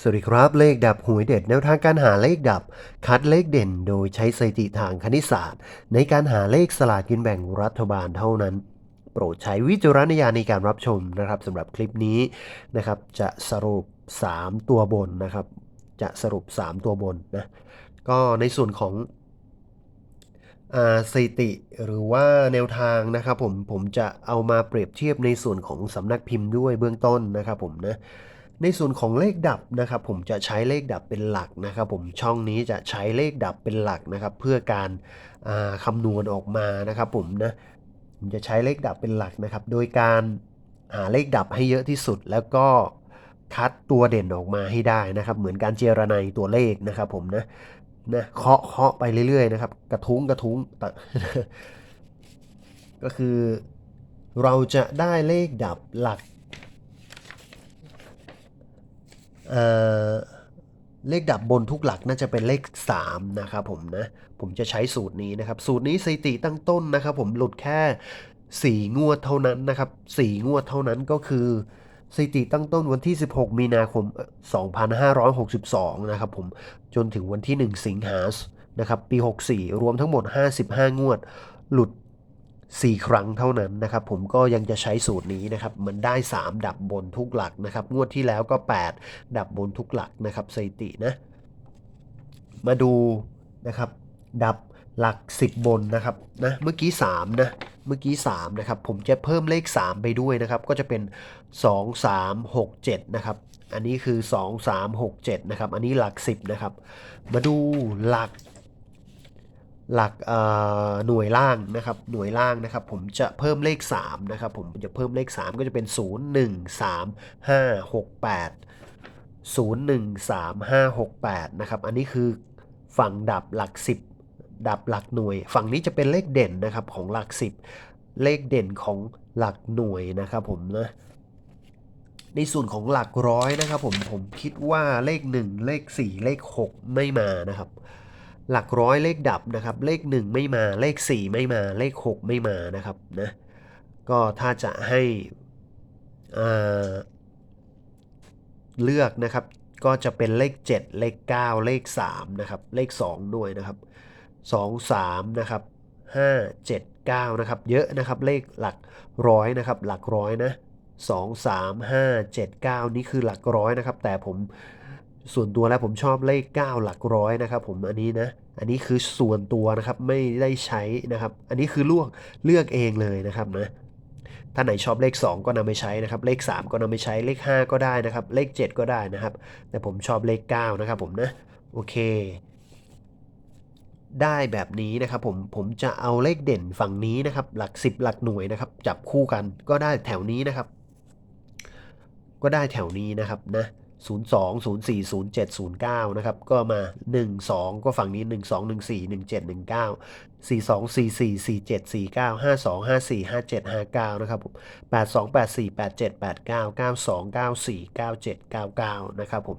สวัสดีครับเลขดับหวยเด็ดแนวทางการหาเลขดับ คัดเลขเด่นโดยใช้สถิติทางคณิตศาสตร์ ในการหาเลขสลากกินแบ่งรัฐบาลเท่านั้น โปรดใช้วิจารณญาณในการรับชมนะครับสำหรับคลิปนี้นะครับจะสรุป 3 ตัวบนนะครับ จะสรุป 3 ตัวบนนะก็ในส่วนของสถิติหรือว่าแนวทางนะครับผมผมจะเอามาเปรียบเทียบในส่วนของสำนักพิมพ์ด้วยเบื้องต้นนะครับผมนะ ในส่วนของเลขดับนะครับผมจะใช้เลขดับเป็นหลักนะครับผมช่องนี้จะใช้เลขดับเป็นหลักนะครับเพื่อการาคำนวณออกมานะครับผมนะผมจะใช้เลขดับเป็นหลักนะครับ โดยการหาเลขดับให้เยอะที่สุดแล้วก็คัดตัวเด่นออกมาให้ได้นะครับ เหมือนการเจรไนตัวเลขนะครับผมนะนะเคาะเคาะไปเรื่อยๆนะครับ กระทุ้งกระทุ้งก็คือเราจะได้เลขดับหลัก เอ่อเลขดับบนทุกหลักน่าจะเป็นเลข 3 นะครับผมนะ ผมจะใช้สูตรนี้นะครับ สูตรนี้สถิติตั้งต้นนะครับ ผมหลุดแค่ 4 งวดเท่านั้นนะครับ 4 งวดเท่านั้นก็คือสถิติตั้งต้นวันที่ 16 มีนาคมเอ่อ2562 นะครับผมจนถึงวันที่ 1 สิงหานะครับปี 64 รวมทั้งหมด 55 งวด หลุด 4 ครั้งเท่านั้นนะครับ ผมก็ยังจะใช้สูตรนี้นะครับ มันได้ 3 ดับบนทุกหลักนะครับ งวดที่แล้วก็ 8 ดับบนทุกหลักนะครับสถิตินะ มาดูนะครับ ดับหลัก 10 บนนะครับนะเมื่อกี้3นะเมื่อกี้3นะครับผมจะเพิ่มเลข 3 ไปด้วยนะครับ ก็จะเป็น 2 3 6 7นะครับอันนี้คือ 2 3 6 7นะครับอันนี้หลัก 10นะครับมาดูหลัก หลักหน่วยล่างนะครับหน่วยล่างนะครับผมจะเพิ่มเลข3นะครับผมจะเพิ่มเลข 3 ก็จะเป็น 0 1 3 5 6 8 0 1 3 5 6 8นะครับอันนี้คือฝั่งดับหลัก 10 ดับหลักหน่วย ฝั่งนี้จะเป็นเลขเด่นนะครับของหลัก 10 เลขเด่นของหลักหน่วยนะครับผมนะในส่วนของหลักร้อยนะครับผมผมคิดว่าเลข 1 เลข 4 เลข 6 ไม่มานะครับ หลักร้อยเลขดับนะครับ เลข 1 ไม่มาเลข 4 ไม่มาเลข 6 ไม่มานะครับนะก็ถ้าจะให้เลือกนะครับ ก็จะเป็นเลข 7 เลข 9 เลข 3 นะครับ เลข 2 ด้วยนะครับ 2 3 นะครับ 5 7 9 นะครับ เยอะนะครับเลขหลักร้อยนะครับ หลักร้อยนะ 2 3 5 7 9 นี่คือหลักร้อยนะครับ แต่ผม ส่วนตัวแล้วผมชอบเลข 9 หลักร้อยนะครับผมอันนี้นะอันนี้คือส่วนตัวนะครับไม่ได้ใช้นะครับ อันนี้คือลือกเลือกเองเลยนะครับนะถ้าไหนชอบเลข 2 ก็นำไปใช้นะครับ เลข 3 ก็นำไปใช้เลข 5 ก็ได้นะครับ เลข 7 ก็ได้นะครับ แต่ผมชอบเลข 9 นะครับผมนะโอเค ได้แบบนี้นะครับผมผมจะเอาเลขเด่นฝั่งนี้นะครับ หลัก 10 หลักหน่วยนะครับ จับคู่กันก็ได้แถวนี้นะครับ ก็ได้แถวนี้นะครับนะ 02 04 07 09 นะครับ ก็มา 12 ก็ฝั่งนี้ 12 14 17 19 42 44 47 49 52 54 57 59 นะครับผม82 84 87 89 92 94 97 99 นะครับผม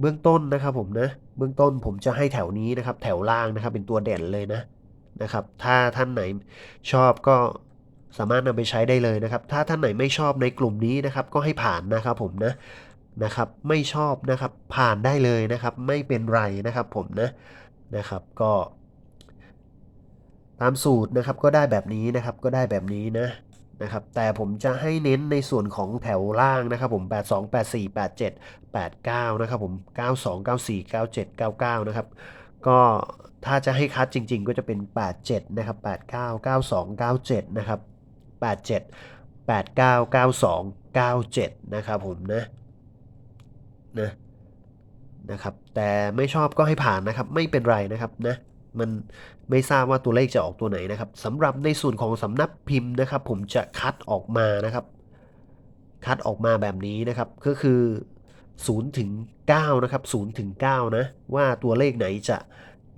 เบื้องต้นนะครับผมนะ เบื้องต้นผมจะให้แถวนี้นะครับ แถวล่างนะครับ เป็นตัวเด่นเลยนะ นะครับ ถ้าท่านไหนชอบก็สามารถนำไปใช้ได้เลยนะครับ ถ้าท่านไหนไม่ชอบในกลุ่มนี้นะครับ ก็ให้ผ่านนะครับผมนะ นะครับไม่ชอบนะครับผ่านได้เลยนะครับไม่เป็นไรนะครับผมนะนะครับก็ ตามสูตรนะครับก็ได้แบบนี้นะครับก็ได้แบบนี้นะนะครับแต่ผมจะให้เน้นในส่วนของแถวล่างนะครับผม 82 84 87 89 นะครับผม 92 94 97 99 นะครับก็ถ้าจะให้คัดจริง ๆ ก็จะเป็น 87 นะครับ 89 92 97 นะครับ 87 89 92 97 นะครับผมนะ นะนะครับแต่ไม่ชอบก็ให้ผ่านนะครับ ไม่เป็นไรนะครับนะมันไม่ทราบว่าตัวเลขจะออกตัวไหนนะครับสำหรับในส่วนของสำนักพิมพ์นะครับ ผมจะคัดออกมานะครับ คัดออกมาแบบนี้นะครับ ก็คือ0ถึง9นะครับ0ถึง9นะว่าตัวเลขไหนจะ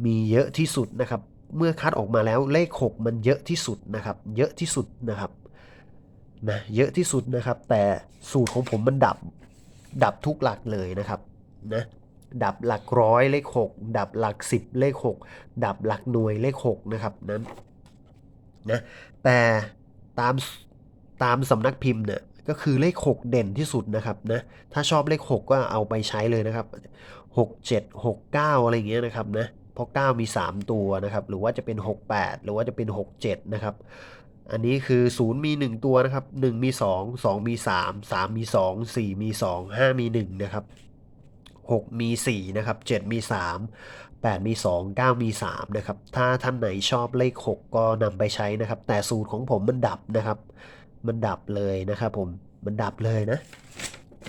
มีเยอะที่สุดนะครับ เมื่อคัดออกมาแล้วเลข 6 มันเยอะที่สุดนะครับ เยอะที่สุดนะครับนะเยอะที่สุดนะครับ แต่สูตรของผมมันดับ ดับทุกหลักเลยนะครับนะดับหลักร้อยเลข 6 ดับหลัก 10 เลข 6 ดับหลักหน่วยเลข 6 นะครับนั้นนะแต่ตามตามสำนักพิมพ์เนี่ยก็คือเลข 6 เด่นที่สุดนะครับนะถ้าชอบเลข 6 ก็เอาไปใช้เลยนะครับ 6 7 6 9 อะไรอย่างเงี้ยนะครับนะเพราะ 9 มี 3 ตัวนะครับ หรือว่าจะเป็น 6 8 หรือว่าจะเป็น 6 7 นะครับ อันนี้คือ 0 มี 1 ตัวนะครับ 1 มี 2 2 มี 3 3 มี 2 4 มี 2 5 มี 1 นะครับ 6 มี 4 นะครับ 7 มี 3 8 มี 2 9 มี 3 นะครับ ถ้าท่านไหนชอบเลข 6 ก็นำไปใช้นะครับ แต่สูตรของผมมันดับนะครับ มันดับเลยนะครับผม มันดับเลยนะ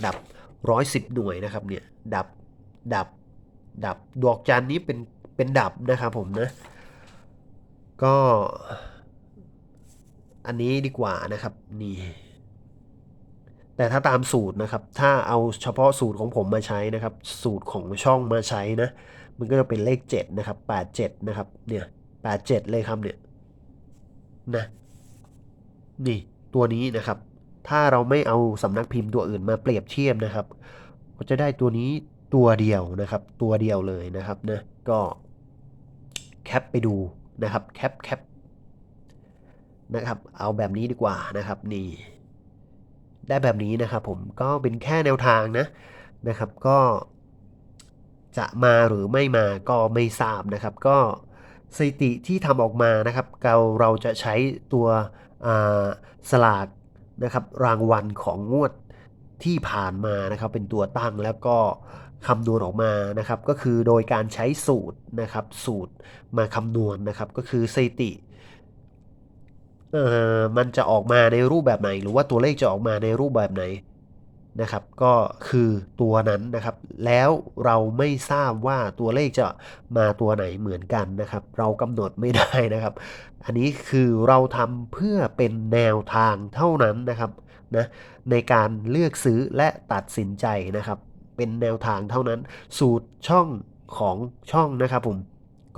ดับ 110 หน่วยนะครับเนี่ย ดับ ดับ ดับ ดอกจันนี้เป็น เป็นดับนะครับผมนะ ก็ อันนี้ดีกว่านะครับนี่แต่ถ้าตามสูตรนะครับ ถ้าเอาเฉพาะสูตรของผมมาใช้นะครับ สูตรของช่องมาใช้นะ มันก็จะเป็นเลข 7 นะครับ 87 นะครับ เนี่ย 87 เลยครับเนี่ย นะ นี่ตัวนี้นะครับ ถ้าเราไม่เอาสำนักพิมพ์ตัวอื่นมาเปรียบเทียบนะครับ ก็จะได้ตัวนี้ตัวเดียวนะครับ ตัวเดียวเลยนะครับนะ ก็แคปไปดูนะครับ แคปแคป นะครับ เอาแบบนี้ดีกว่านะครับนี่ได้แบบนี้นะครับผมก็เป็นแค่แนวทางนะนะครับก็จะมาหรือไม่มาก็ไม่ทราบนะครับ ก็สถิติที่ทำออกมานะครับเราเราจะใช้ตัวสลากนะครับรางวัลของงวดที่ผ่านมานะครับ เป็นตัวตั้งแล้วก็คำนวณออกมานะครับ ก็คือโดยการใช้สูตรนะครับ สูตรมาคำนวณนะครับ ก็คือสถิติ เออมันจะออกมาในรูปแบบไหน หรือว่าตัวเลขจะออกมาในรูปแบบไหนนะครับ ก็คือตัวนั้นนะครับ แล้วเราไม่ทราบว่าตัวเลขจะมาตัวไหนเหมือนกันนะครับ เรากำหนดไม่ได้นะครับ อันนี้คือเราทำเพื่อเป็นแนวทางเท่านั้นนะครับนะในการเลือกซื้อและตัดสินใจนะครับ เป็นแนวทางเท่านั้น สูตรช่องของช่องนะครับผม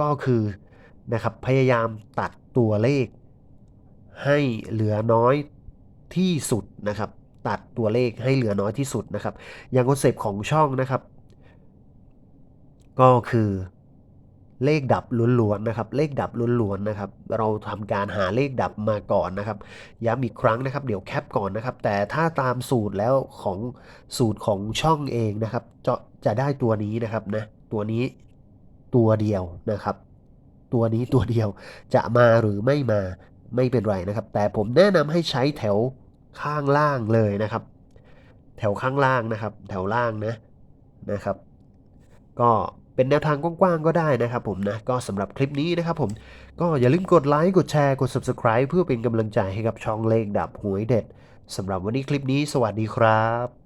ก็คือนะครับพยายามตัดตัวเลข ให้เหลือน้อยที่สุดนะครับ ตัดตัวเลขให้เหลือน้อยที่สุดนะครับ อย่างคอนเซปต์ของช่องนะครับ ก็คือเลขดับล้วนๆนะครับ เลขดับล้วนๆนะครับ เราทำการหาเลขดับมาก่อนนะครับ ย้ำอีกครั้งนะครับ เดี๋ยวแคปก่อนนะครับ แต่ถ้าตามสูตรแล้วของสูตรของช่องเองนะครับ จะจะได้ตัวนี้นะครับนะ ตัวนี้ตัวเดียวนะครับ ตัวนี้ตัวเดียวจะมาหรือไม่มา ไม่เป็นไรนะครับ แต่ผมแนะนำให้ใช้แถวข้างล่างเลยนะครับ แถวข้างล่างนะครับ แถวล่างนะนะครับ ก็เป็นแนวทางกว้างๆก็ได้นะครับผมนะ ก็สำหรับคลิปนี้นะครับผมก็อย่าลืมกดไลค์กดแชร์กด Subscribe เพื่อเป็นกำลังใจให้กับช่องเลขดับหวยเด็ดสำหรับวันนี้คลิปนี้ สวัสดีครับ